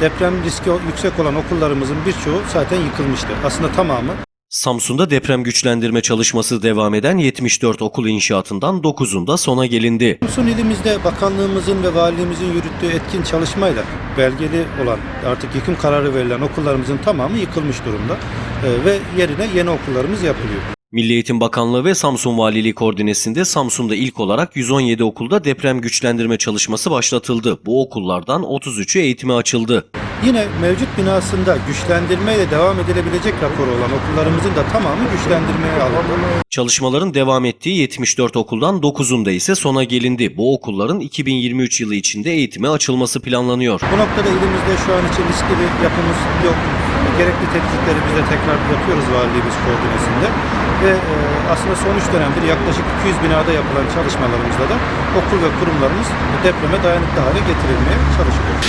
deprem riski yüksek olan okullarımızın birçoğu zaten yıkılmıştı. Aslında tamamı. Samsun'da deprem güçlendirme çalışması devam eden 74 okul inşaatından 9'unda sona gelindi. Samsun ilimizde bakanlığımızın ve valiliğimizin yürüttüğü etkin çalışmayla belgeli olan artık yıkım kararı verilen okullarımızın tamamı yıkılmış durumda Ee, ve yerine yeni okullarımız yapılıyor. Milli Eğitim Bakanlığı ve Samsun Valiliği koordinesinde Samsun'da ilk olarak 117 okulda deprem güçlendirme çalışması başlatıldı. Bu okullardan 33'ü eğitime açıldı. Yine mevcut binasında güçlendirmeyle devam edilebilecek raporu olan okullarımızın da tamamı güçlendirmeye alındı. Çalışmaların devam ettiği 74 okuldan 9'unda ise sona gelindi. Bu okulların 2023 yılı içinde eğitime açılması planlanıyor. Bu noktada elimizde şu an için riskli bir yapımız yok. Gerekli tetkikleri biz de tekrar yapıyoruz valiliğimiz koordinesinde. Ve e, aslında son 3 dönemdir yaklaşık 200 binada yapılan çalışmalarımızda da okul ve kurumlarımız depreme dayanıklı hale getirilmeye çalışılıyor.